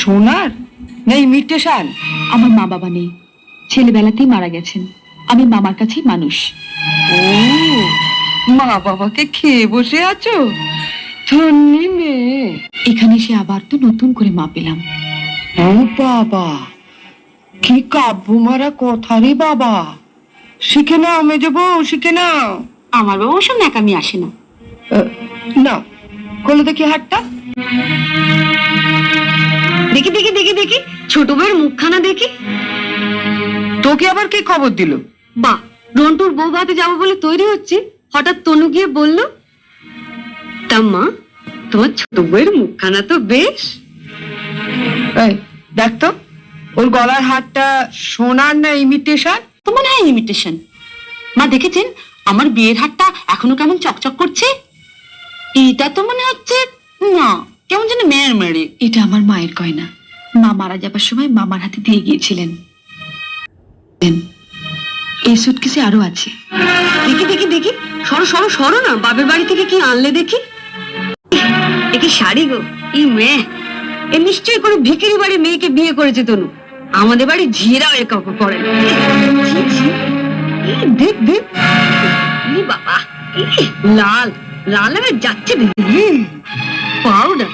সোনার? নেই মিটে শাল আমার মা বাবা নেই। ছেলেবেলাতেই মারা গেছেন। আমি মামার কাছেই মানুষ। ও মা বাবাকে খেয়ে বসে আছো? ধন্যি মেয়ে। এখানে এসে আবার তো নতুন করে মা পেলাম। ও বাবা কি কাব্য মারা কথা রে বাবা। শিখে নাও মেজে বউ শিখে নাও। আমার বাবা ওসব ন্যাকামি আসে না। নাও খোলো দেখি হাটটা ছোট বউয়ের মুখখানা দেখি? তোকে আবার কে খবর দিল? বা রন্টুর বউ ভাতে যাব বলে তৈরি হচ্ছে। হঠাৎ তনু গিয়ে বলল তা মা তোমার ছোট বউয়ের মুখখানা তো বেশ। এই, দেখ তো ওর গলার হারটা সোনার না ইমিটেশন তো মনে হয় ইমিটেশন মা দেখেছেন? আমার বিয়ের হারটা এখনও কেমন চকচক করছে? এটা তো মনে হচ্ছে না কেমন যেন মেয়ের মেরে এটা আমার মায়ের গয়না। মা মারা যাবার সময় মামার হাতে দিয়ে গিয়েছিলেন। এই সুটকেসে আরও আছে। দেখি দেখি দেখি। সরো সরো সরো না। বাপের বাড়ি থেকে কি আনলে দেখি? একে শাড়ি গো? এই মেয়ে এ নিশ্চয়ই কোনো ভিখারি বাড়ির মেয়েকে বিয়ে করেছে তনু। আমাদের বাড়ি ঝিয়েরাও এ কাপড় পরে দেখ দেখ। বাবা লাল। লাল যাচ্ছে পাউডার।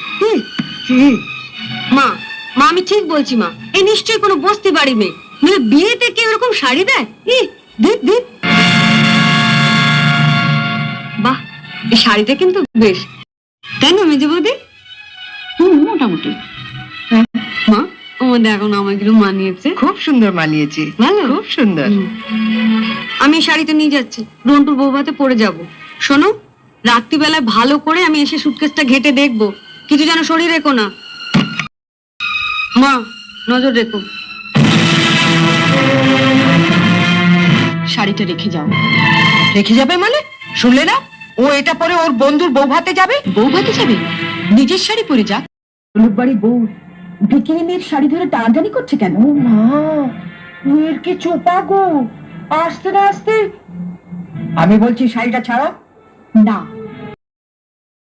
মা মা আমি ঠিক বলছি মা। এ নিশ্চয়ই কোনো বস্তি বাড়ি মেয়ে মানে বিয়েতে কেউ এরকম শাড়ি দেয়? ই বাহ এই শাড়িটা কিন্তু বেশ। তাই না মেজে বৌদি? হুম মোটামুটি। হ্যাঁ, মা ও দেখো না আমাকে মানিয়েছে। খুব সুন্দর মানিয়েছে। ভালো? খুব সুন্দর। আমি এই শাড়িটা নিয়ে যাচ্ছি। রন্টুর বৌভাতে পরে যাব। শোনো রাত্রিবেলায় ভালো করে আমি এসে সুটকেসটা ঘেটে দেখব। কিছু যেন শরীর রেখো না। মা নজর রেখো। শাড়িটা রেখে যাও। রেখে যাবে মানে? শুনলে না? ও এটা পরে ওর বন্ধুর বউ ভাতে যাবে? বউ ভাতে যাবে? নিজের শাড়ি পরে যাক। বাড়ি বউ বিকিনি মেয়ের শাড়ি ধরে টানাটানি করছে কেন? ও মা মেয়ের কি চোপা গো? আসতে না আসতে। আমি বলছি শাড়িটা ছাড়ো। না।